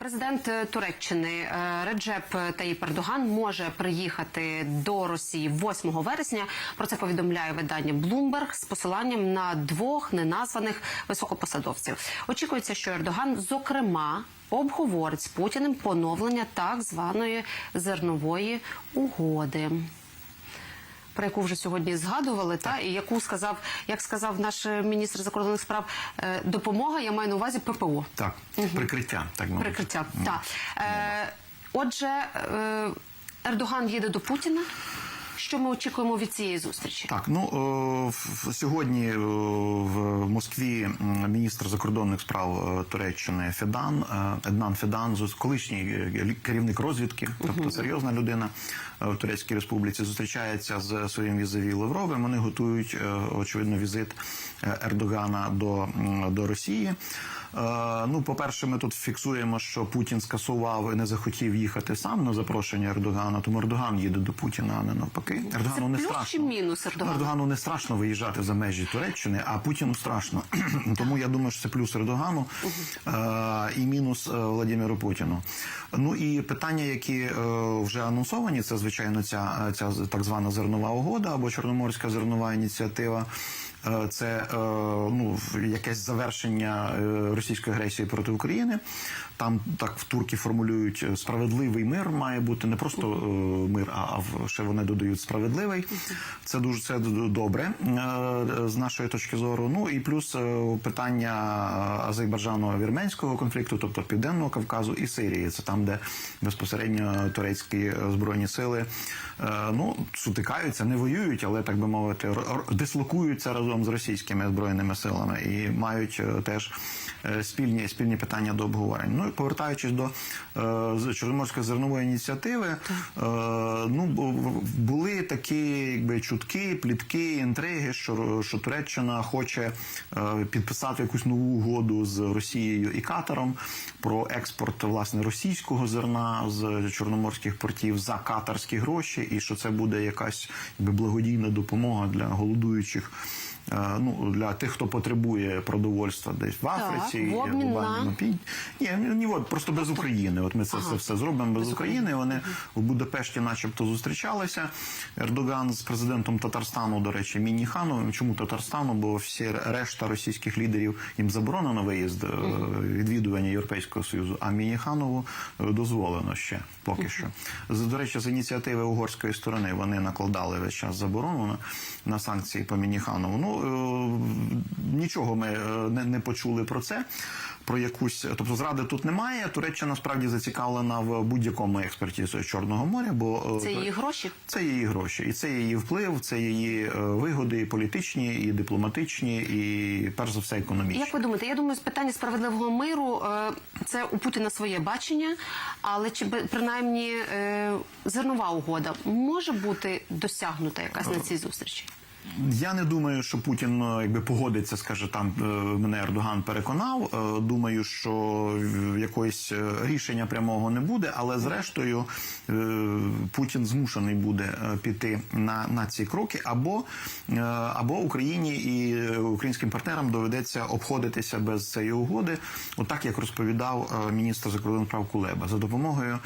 Президент е, Туреччини е, Реджеп Таїп Ердоган може приїхати до Росії 8 вересня. Про це повідомляє видання Bloomberg з посиланням на двох неназваних високопосадовців. Очікується, що Ердоган, зокрема, обговорить з Путіним поновлення так званої зернової угоди. Про яку вже сьогодні згадували, та і яку сказав, як сказав наш міністр закордонних справ, е, допомога. Я маю на увазі ППО. Так, прикриття, так мабуть. Прикриття. Так. Е, отже, е, Ердоган їде до Путіна. Що ми очікуємо від цієї зустрічі? Так, ну о, в- сьогодні о, в Москві міністр закордонних справ е, Туреччини Федан е, Еднан Федан, колишній е, керівник розвідки, тобто серйозна людина е, в Турецькій Республіці, зустрічається з своїм візаві Лавровим. Вони готують е, очевидно візит е, Ердогана до, до Росії. Е, Ну, по-перше, ми тут фіксуємо, що Путін скасував і не захотів їхати сам на запрошення Ердогана, тому Ердоган їде до Путіна, а не навпаки. Ердогану не страшно. мінус Ердогану? Ну, Ердогану не страшно виїжджати за межі Туреччини, а Путіну страшно. Тому я думаю, що це плюс Ердогану е, і мінус е, Владимиру Путіну. Ну і питання, які вже анонсовані, це звичайно ця, ця так звана зернова угода або Чорноморська зернова ініціатива. Це ну якесь завершення російської агресії проти України. Там так в турки формулюють е, справедливий мир має бути не просто е, мир, а ще вони додають справедливий. Це дуже це добре е, з нашої точки зору. Ну і плюс питання азербайджано-вірменського конфлікту, тобто Південного Кавказу і Сирії. Це там, де безпосередньо турецькі збройні сили ну сутикаються, не воюють, але так би мовити, дислокуються разом з російськими збройними силами і мають теж спільні спільні питання до обговорень. Ну повертаючись до е, Чорноморської зернової ініціативи, е, ну бу- були такі якби чутки, плітки, інтриги, що, що Туреччина хоче е, підписати якусь нову угоду з Росією і Катаром про експорт власне російського зерна з чорноморських портів за катарські гроші, і що це буде якась якби благодійна допомога для голодуючих. Е, Ну, для тих, хто потребує продовольства десь в Африці, в обмін глобальному на? пі- Ні, ні, от просто без України. От ми це все, все зробимо без України. Вони в Будапешті, начебто, зустрічалися. Ердоган з президентом Татарстану, до речі, Мініхановим. Чому Татарстану? Бо всі решта російських лідерів їм заборонено виїзд е, відвідування Європейського союзу, а Мініханову е, дозволено ще поки що. З- До речі, з ініціативи угорської сторони вони накладали весь час заборону на, на санкції по Мініханову. Ну е, нічого ми е, не, не почули про це. Про якусь, тобто зради тут немає. Туреччина справді зацікавлена в будь-якому експорті з Чорного моря, бо е, Це її гроші. це її гроші, і це її вплив, це її вигоди і політичні, і дипломатичні, і перш за все економічні. Як ви думаєте? Я думаю, з питання справедливого миру це у Путіна своє бачення, але чи принаймні зернова угода може бути досягнута якась на цій зустрічі? Я не думаю, що Путін е, якби погодиться, скаже там е, мене Ердоган переконав. Е, Думаю, що е, рішення прямого не буде, але зрештою Путін змушений буде піти на, на ці кроки, або, або Україні і українським партнерам доведеться обходитися без цієї угоди, отак як розповідав міністр закордонних справ Кулеба за допомогою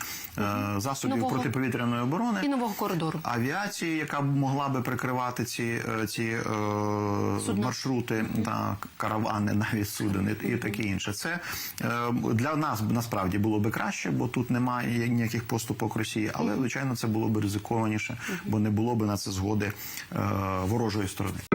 засобів Нового- протиповітряної оборони І нового коридору. авіації, яка могла би прикривати ці, ці е, маршрути та каравани, навіть суден і, таке інше. Це е, для нас насправді було би краще, бо тут немає ніяких поступок Росії, але звичайно це було б ризикованіше, бо не було б на це згоди е, ворожої сторони.